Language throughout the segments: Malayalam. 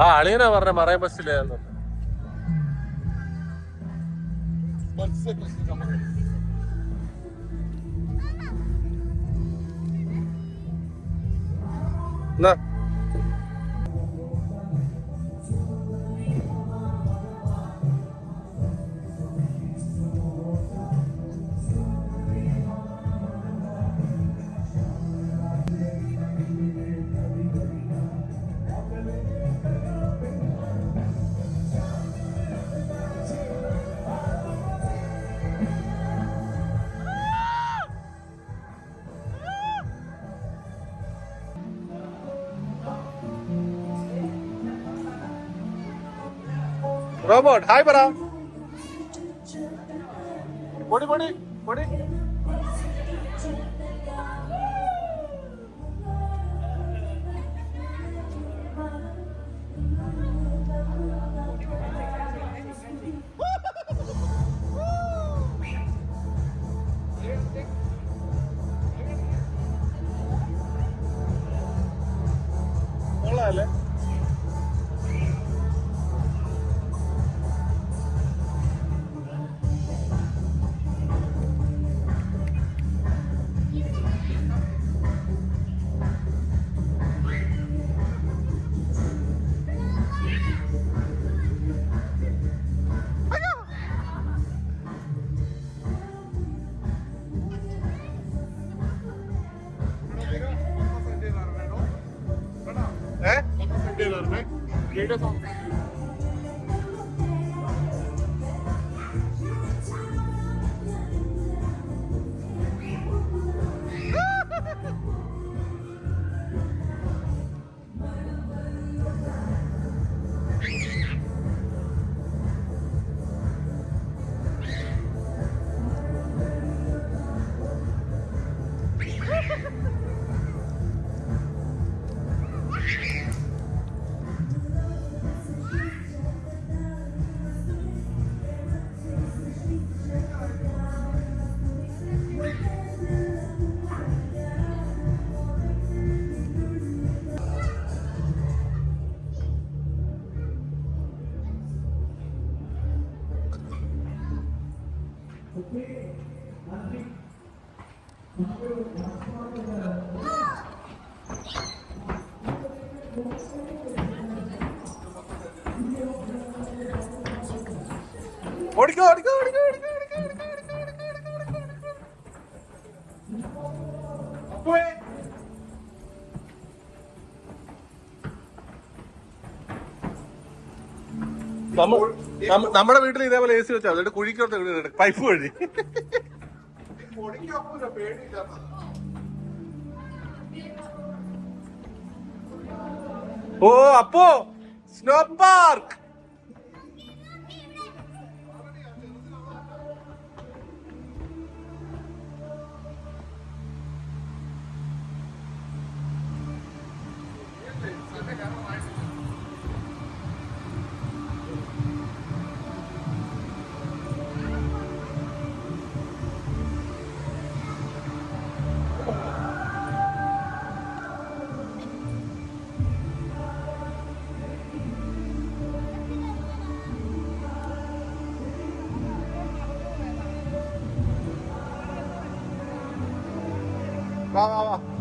ആ അളിയനാ പറഞ്ഞ മറൈൻ ബസ്സിൽ ഹായ് പറ പൊടി പൊടി പൊടി vermek. Devlet altında നമ്മുടെ വീട്ടിൽ ഇതേപോലെ എ സി വെച്ചാൽ എന്നിട്ട് കുഴിക്കോട്ട് പൈപ്പ് വഴി. ഓ അപ്പോ snow park ああ。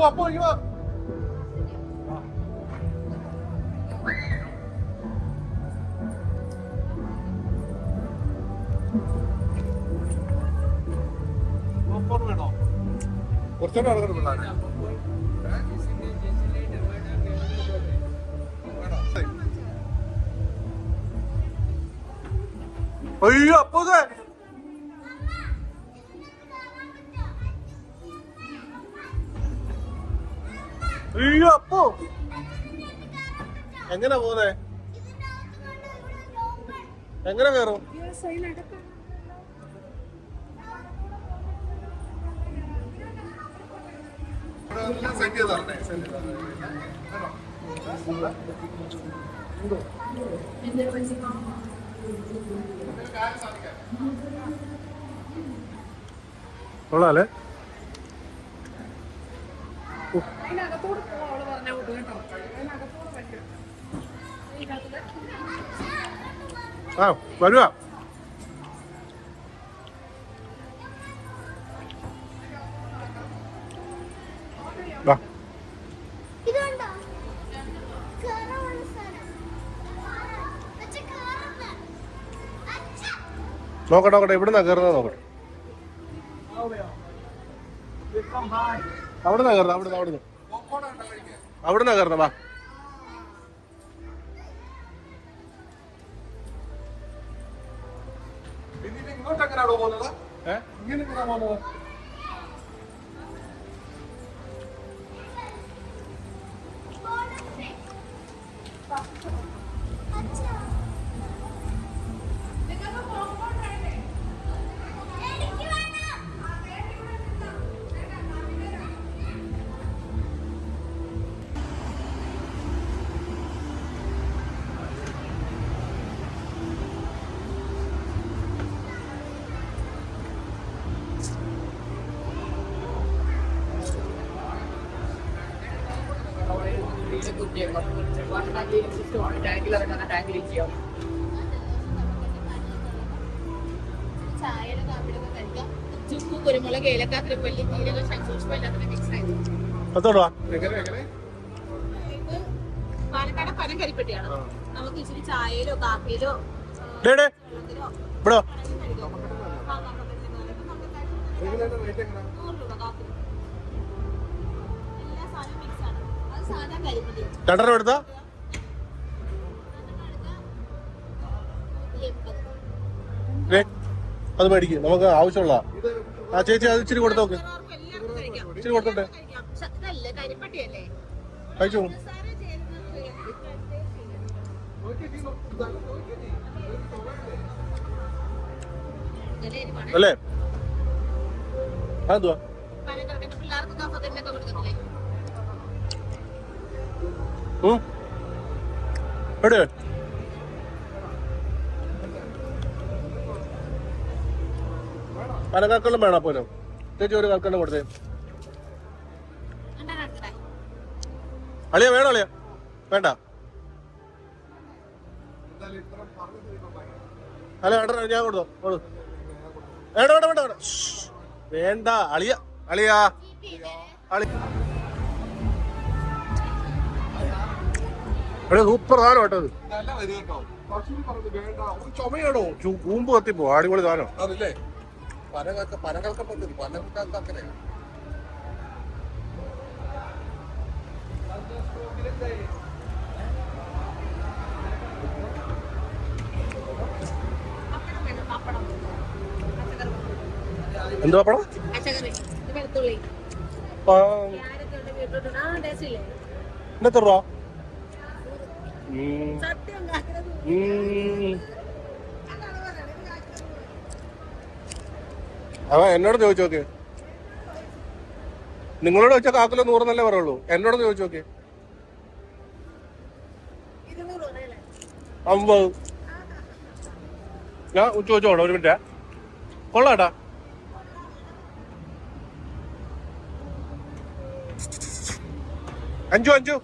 pull up, pull you up. കുറച്ചുകൂടെ ആളുകൾ പിള്ളേരെ അയ്യോ അപ്പോ അയ്യോ അപ്പോ എങ്ങനെ പോന്നെ? എങ്ങനെ കയറും? സെറ്റ് ചെയ്ത് സെറ്റ് ചെയ്ത് കൊള്ളാല്ലേ അതിനകത്തോട് പോവാ അവൾ പറഞ്ഞ കൂട്ട് കേട്ടോ അതിനകത്തോട് പറ്റും ആ വരുവാ വാ ഇതുണ്ടോ കേറാനുള്ള സ്ഥലം അച്ഛാ കേറണ്ട അച്ഛാ നോക്കട്ടെ നോക്കട്ടെ ഇവിടുന്നാ കയറുന്നത് നോക്കട്ടെ അവിടുന്നാ കയറുന്നത് അവിടുന്ന് അവിടുന്ന് അവിടുന്നാ കയറുന്നത് വാ പോകുന്നത് ഇങ്ങനെ എങ്ങനെയാ ചായയുടെ കാപ്പിയൊക്കെ കഴിക്കാം. ചുക്ക് കുരുമുളക് ഏലക്ക ത്രിപ്പല്ലി ജീരക സൂക്ഷ്മം എല്ലാത്തിനും മിക്സ് ഇത് പാലക്കാട് പനം കരിപ്പെട്ടിയാണ്. നമുക്ക് ഇച്ചിരി ചായയിലോ കാപ്പിയിലോ ഇവിടെ? ആണ് എടുത്ത? അത് മേടിക്കും. നമുക്ക് ആവശ്യമുള്ള ആ ചേച്ചി അത് ഇച്ചിരി കൊടുത്തു നോക്ക്. എല്ലാവർക്കും എല്ലാവർക്കും കഴിക്കാം ഇച്ചിരി കൊടുത്തോട്ടെ. കഴിച്ചോ അല്ലേ? അതെന്തുവാ? പിള്ളേർക്ക്. എവിടെ പലകാക്കളും വേണം പോലും? ചേച്ചി ഒരു കൽക്കണ്ടം കൊടുത്തേ അളിയ വേണോ അളിയ? വേണ്ട. അല്ല വേണ്ട ഞാൻ കൊടുത്തോ. കൊടു. വേണ്ട വേണ്ട വേണ്ട. വേണ്ട അളിയ. അളിയ. അളിയ എടാ സൂപ്പർ സാധനം കേട്ടോ ചുമയാണോ കൂമ്പ് കത്തിപ്പോ അടിപൊളി സാധനം. അതല്ലേ പനകൾക്ക് പനകൾക്ക് അങ്ങനെ. പപ്പടം? എത്ര രൂപ? അവൻ എന്നോട് ചോദിച്ചു നോക്കിയേ നിങ്ങളോട് വെച്ച കാക്കില നൂറെന്നല്ലേ പറയുള്ളൂ. എന്നോട് ചോദിച്ചു നോക്കിയേ അമ്പത്. ഞാൻ ചോദിച്ചോളൂ ഒരു മിനിറ്റ്. കൊള്ളാട്ടാ. അഞ്ചു അഞ്ചു.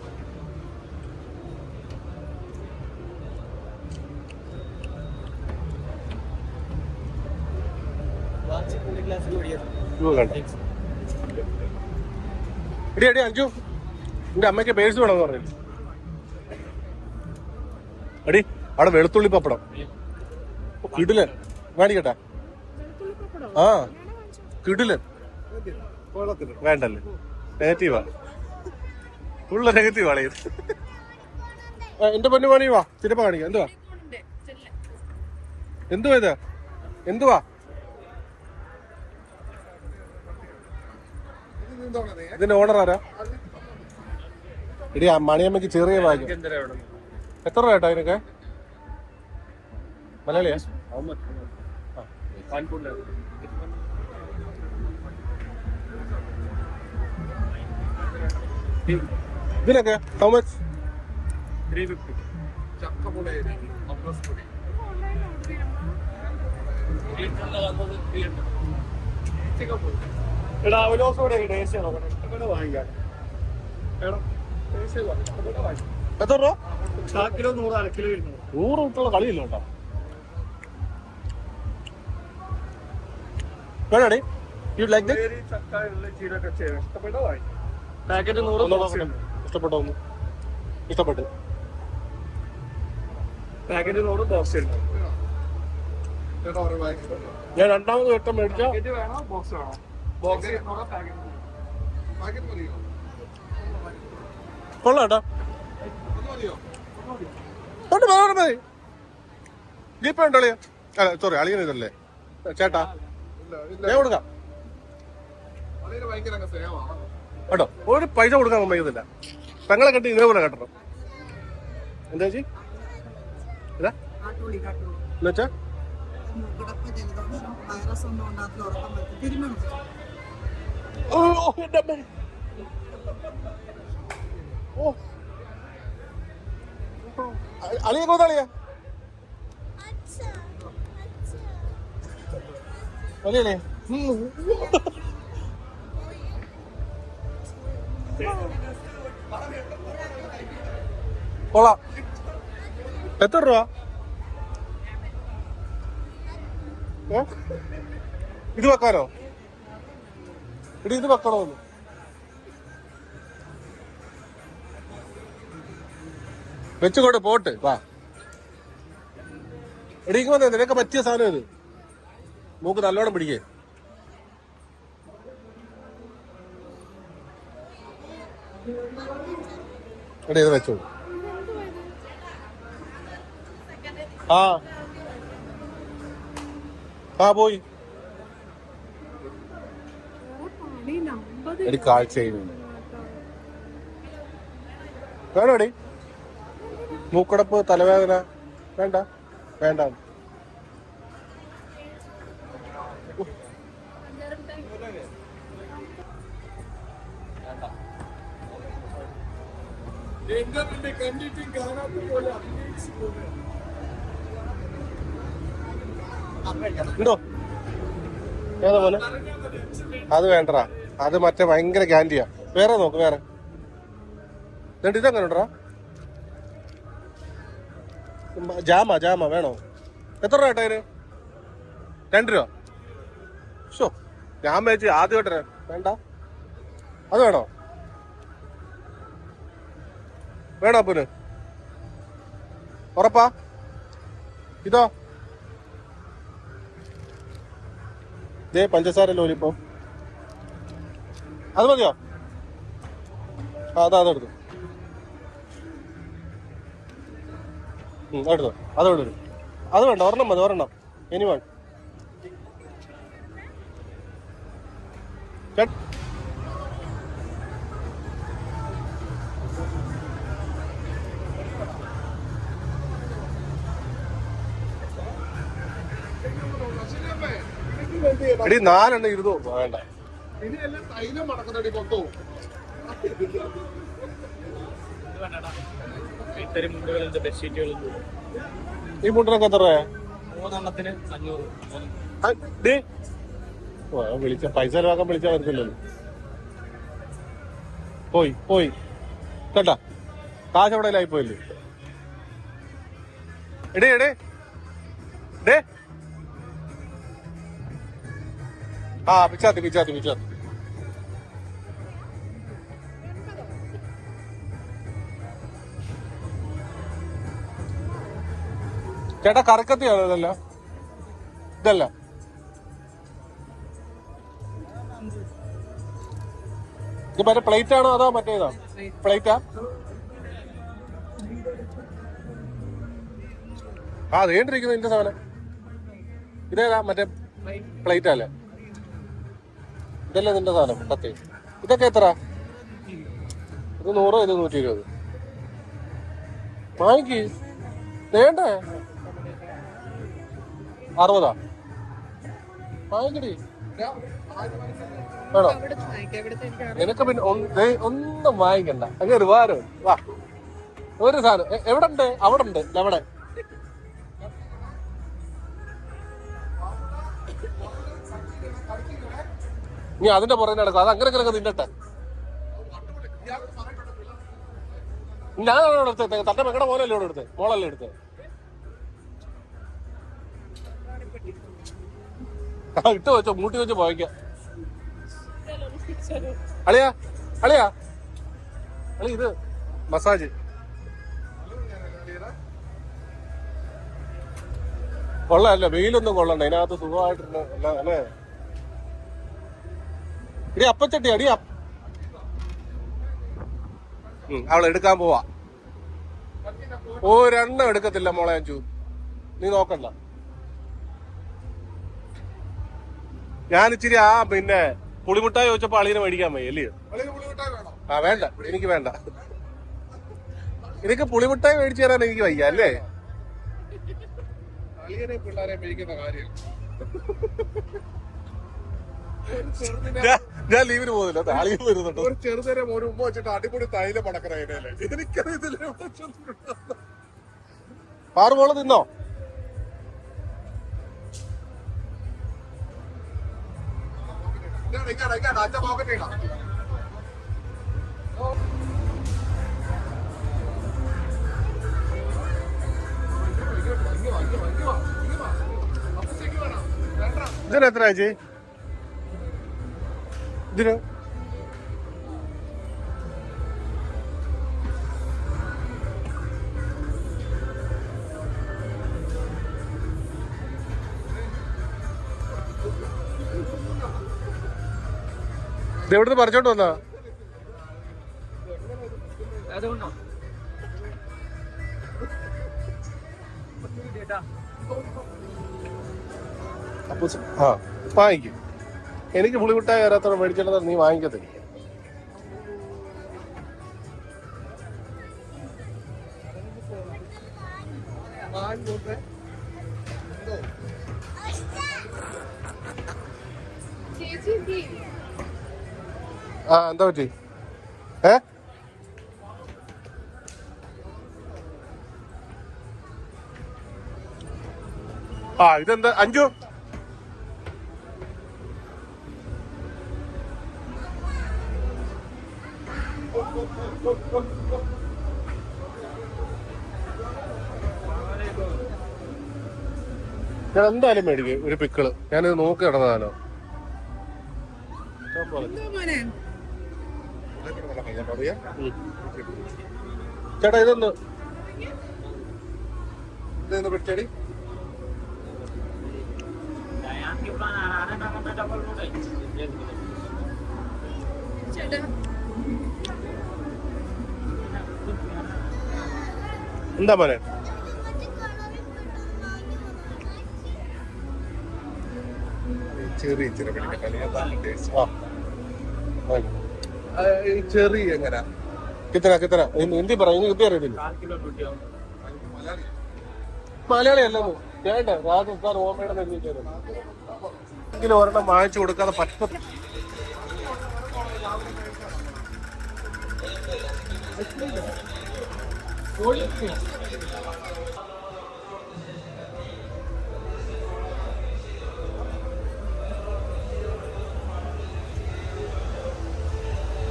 എടി എടി അഞ്ചു എന്റെ അമ്മയ്ക്ക് പേഴ്സ് വേണമെന്ന് പറഞ്ഞു എടി അവിടെ വെളുത്തുള്ളി പപ്പടം. കിടിലൻ. മേടിക്കട്ടെ വെളുത്തുള്ളി പപ്പടം ആ കിടിലൻ. കൊള്ളത്തില്ല വേണ്ടല്ലേ നെഗറ്റീവാ ഫുള്ള് നെഗറ്റീവ് ആണ് ഇത്. എന്റെ പൊന്നു പണി വാ. ചിലപ്പോ കാണിക്കാം. എന്തുവാ? എന്തുവാ ഇത്? എന്തുവാ? ഇതിന്റെ ഓണർ ആരാ? ഇടി മണിയമ്മക്ക് ചെറിയ ഭാഗ്യം. എത്ര രൂപ കേട്ടോ അതിനൊക്കെ? മലയാളിയാ? ഇതിനൊക്കെ ഹൗ മച്ച് എടാ അവലോസോടെ ടേസ്റ്റ് നോക്കട്ടെ ഇഷ്ടപ്പെട്ട വാങ്ങിക്കാം എടാ ടേസ്റ്റ് ഇഷ്ടപ്പെട്ട വാങ്ങിക്കാം എത്ര രൂപ? കിലോ നൂറ് അര കിലോ ഇരുന്നൂറ്. നൂറ് വിട്ടുള്ള കളിയില്ല കേട്ടോ. വേണോടി? യു ലൈക്ക് ഇഷ്ടപ്പെട്ട വാങ്ങിക്കാം പാക്കറ്റ് നൂറ് ഇഷ്ടപ്പെട്ടോ ഒന്ന്? ഇഷ്ടപ്പെട്ടു. പാക്കറ്റ് നൂറ് ബോക്സ് ഉണ്ട് ഞാൻ രണ്ടാമത് വട്ടം വേണോ ബോക്സ് വേണോ? തൊട്ട് വേറെ മതി. ജീപ്പേ ഉണ്ടോ അളിയ അല്ല സോറി അളിയൻ ഇതല്ലേ? ചേട്ടാ ഞാൻ കൊടുക്കാം. കേട്ടോ ഒരു പൈസ കൊടുക്കാൻ സമ്മതിക്കുന്നില്ല പെങ്ങളെ കെട്ടി ഇതേപോലെ കെട്ടണം. എന്താ ചേച്ചി? ഇതാ എന്നുവെച്ചാ വൈറസ് ഒന്നും ഉണ്ടാക്കി ഉറക്കം പറ്റും തിരുമണം ഓ ഓ, എന്റെ അമ്മേ. ഓ അ- അളിയ കോതാളിയാ അച്ഛാ അച്ഛാ വലിയല്ലേ കൊള്ളാം എത്ര രൂപ? ഇത് വെക്കാനോ എടി ഇത് വെക്കണോ വെച്ചുകൊണ്ട് പോട്ട് വാ. ഇടിക്ക് വന്നേ നിനക്ക് പറ്റിയ സാധനം ഇത്. മൂക്ക് നല്ലോണം പിടിക്കേ. എടീ ഇത് വെച്ചോ ആ. ആ പോയി. എടി കാഴ്ച വേണോടി? മൂക്കടപ്പ് തലവേദന. വേണ്ട വേണ്ട. എന്താ പിന്നെ കണ്ടിട്ടും കാണാത്ത പോലെ അഭിനയിച്ചു പോകുന്നത് ഉണ്ടോ? ഏതാ പോലെ അത് വേണ്ടടാ. അത് മറ്റേ ഭയങ്കര ക്യാൻഡിയാ വേറെ നോക്ക് വേറെ. എന്നിട്ട് ഇതെങ്ങനെ ഉണ്ടോ ജാമ ജാമ വേണോ? എത്ര രൂപ ഇതിന് രണ്ട് രൂപ. ഷോ ഞാൻ മേടിച്ച് ആദ്യമായിട്ട് വേണ്ട. അത് വേണോ? വേണോ അപ്പന്? ഉറപ്പാ? ഇതോ? ദേ പഞ്ചസാര ലോലിപ്പോ അത് മതിയോ? അതെ അതാ അതെടുത്തു എടുത്തു അത് എടുത്തു. അത് വേണ്ട ഒരെണ്ണം മതി ഒരെണ്ണം. ഇനി വേണ്ട. എടി നാലെണ്ണം ഇരുന്നോ വേണ്ട. ഇനിയെല്ലാം തൈലം മടക്കുന്നടി കൊത്തോ ഇത്തരം മുണ്ടുകളുണ്ട് ബെഡ്ഷീറ്റുകളുണ്ട് ഈ മുണ്ടിനൊക്കെ എത്ര മൂന്നെണ്ണത്തിന് അഞ്ഞൂറ്. വിളിച്ച പൈസ ചെലവാക്കാൻ വിളിച്ചാൽ വരുന്നില്ലല്ലോ പോയി പോയി. കേട്ടാ? കാശ് എവിടെ ആയിപ്പോയില്ലേ? എടേ എടേ. ഡേ ആ പിച്ചാത്തി പിച്ചാത്തി പിച്ചാത്തി ചേട്ടാ കറക്കത്തിയാണോ ഇതല്ല? ഇതല്ല? ഇത് മറ്റേ പ്ലേറ്റ് ആണോ അതോ മറ്റേതാ? പ്ലേറ്റാ? ആ അതേണ്ടിരിക്കുന്നു നിന്റെ സാധനം. ഇതേതാ മറ്റേ പ്ലേറ്റ് അല്ലേ ഇതല്ലേ നിന്റെ സാധനം? കത്തി ഇതൊക്കെ എത്ര? ഇത് നൂറ് ഇത് നൂറ്റി ഇരുപത് വാങ്ങിക്ക്. വേണ്ടേ? അറുപതാ? വാങ്ങിക്കടി. വേണോ? നിനക്ക് പിന്നെ ഒന്ന് വാങ്ങിക്കണ്ട. അങ്ങനെ ഒരുപാട് വാ. ഒരു സാധനം. എവിടെ ഉണ്ട് അവിടെ ഉണ്ട് അവിടെ. നീ അതിന്റെ പുറകെ നടക്കും. അത് അങ്ങനെ കിടക്കുക നിന്നട്ടെ. ഞാനാണ് എടുത്തത് തന്റെ മകളുടെ മോനല്ലേ ഇവിടെ എടുത്തത് മോളല്ലേ എടുത്തത് ഇട്ട് വെച്ചോ മൂട്ടി വെച്ച് പോയിക്കാം. അളിയാ അളിയാ. അളി ഇത് മസാജ്. കൊള്ളാമല്ലോ വെയിലൊന്നും കൊള്ളണ്ട. അതിനകത്ത് സുഖമായിട്ടുണ്ട്. എല്ലാം അല്ലേ? ഇടി അപ്പച്ചട്ടി അടി അവളെ എടുക്കാൻ പോവാ. ഒരെണ്ണം എടുക്കത്തില്ല മോളെ അഞ്ചു. നീ നോക്കണ്ട. ഞാൻ ഇച്ചിരി ആ പിന്നെ പുളിമുട്ടായി ചോദിച്ചപ്പോ അളിയനെ മേടിക്കാൻ വയ്യ അല്ലേ? ആ വേണ്ട. എനിക്ക് വേണ്ട. എനിക്ക് പുളിമുട്ടായി മേടിച്ചു തരാൻ എനിക്ക് വയ്യ അല്ലേ? അളിയനെ പിള്ളേരെ മേടിക്കുന്ന കാര്യം. ഞാൻ- ലീവിന് പോകുന്നില്ല. താളിയും വരുന്നുണ്ട്. ഒരു ചെറുതരം ഒരു ഉമ്മ വെച്ചിട്ട് അടിപൊളി തൈല മടക്കണ അതിനല്ലേ എനിക്കറിയത്തില്ല എവിടെ ചെന്നിട്ടുണ്ടെന്ന്. പാറു മോൾ തിന്നോ? അച്ഛൻ പോക്കറ്റ് ചേച്ചി? ഇതിന് ഇത് എവിടുന്ന് പറിച്ചോണ്ട് വന്നാ? അതുകൊണ്ടോ? അപ്പൊ ആ വാങ്ങിക്കും. എനിക്ക് പുളിമുട്ടായി വരാത്തോടെ മേടിച്ചിട്ട് നീ വാങ്ങിക്കത്തില്ല? ആ എന്താ പറ്റി? ഏ? ആ ഇതെന്താ? അഞ്ചു ഞാൻ എന്തായാലും മേടിക്കും ഒരു പിക്കിൾ ഞാനിത് നോക്കി നടന്നതാണോ? ചേട്ടാ ഇതൊന്ന്. എന്താ മോനെ ചെറിയ ചെറിയ പിടിക്കാൻ കളിയാ ടേസ്റ്റ് ആ. ഈ ചെറി എങ്ങനെ? കിത്തന കിത്തന ഹിന്ദി- പറ. ഇനി ഹിന്ദി അറിയത്തില്ല. മലയാളി അല്ല വേണ്ട രാജസ്ഥാൻ ഓമയുടെ എങ്കിലും ഒരെണ്ണം വാങ്ങിച്ചു കൊടുക്കാതെ പറ്റ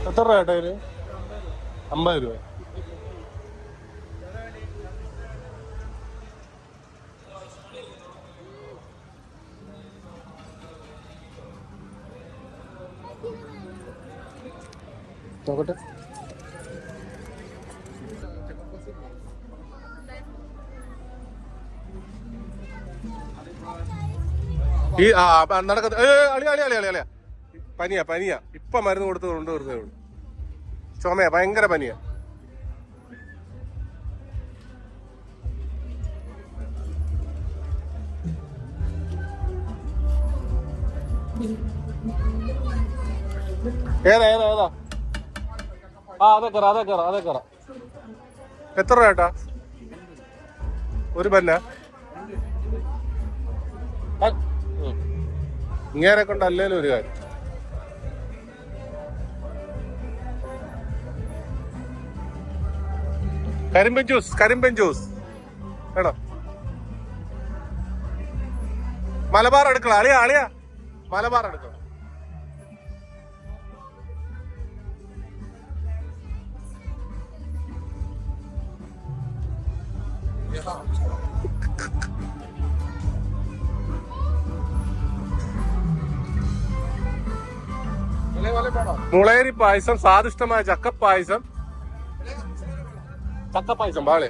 എത്ര രൂപ അമ്പത് രൂപ. നോക്കട്ടെ. ഈ ആ നടക്കത്തെ ഏ അളി അളി അളി അളിയ. പനിയാ പനിയാ. ഇപ്പൊ മരുന്ന് കൊടുത്ത് കൊണ്ടുവരുന്നേ ഉള്ളു. ചുമയാ ഭയങ്കര പനിയാ. ഏതാ ഏതാ ഏതാ? ആ അതെ കറ അതെ കറ അതെ കറ. എത്ര രൂപ ഏട്ടാ? ഒരു പന്ന? ഇങ്ങേരെ കൊണ്ടല്ലേലും ഒരു കാര്യം. കരിമ്പൻ ജ്യൂസ് കരിമ്പൻ ജ്യൂസ്. വേണോ മലബാർ അടുക്കള അളിയാ അളിയാ. മലബാർ അടുക്കള മുളേരി പായസം സ്വാദിഷ്ടമായ ചക്ക പായസം ചക്ക പായസം ബാളെ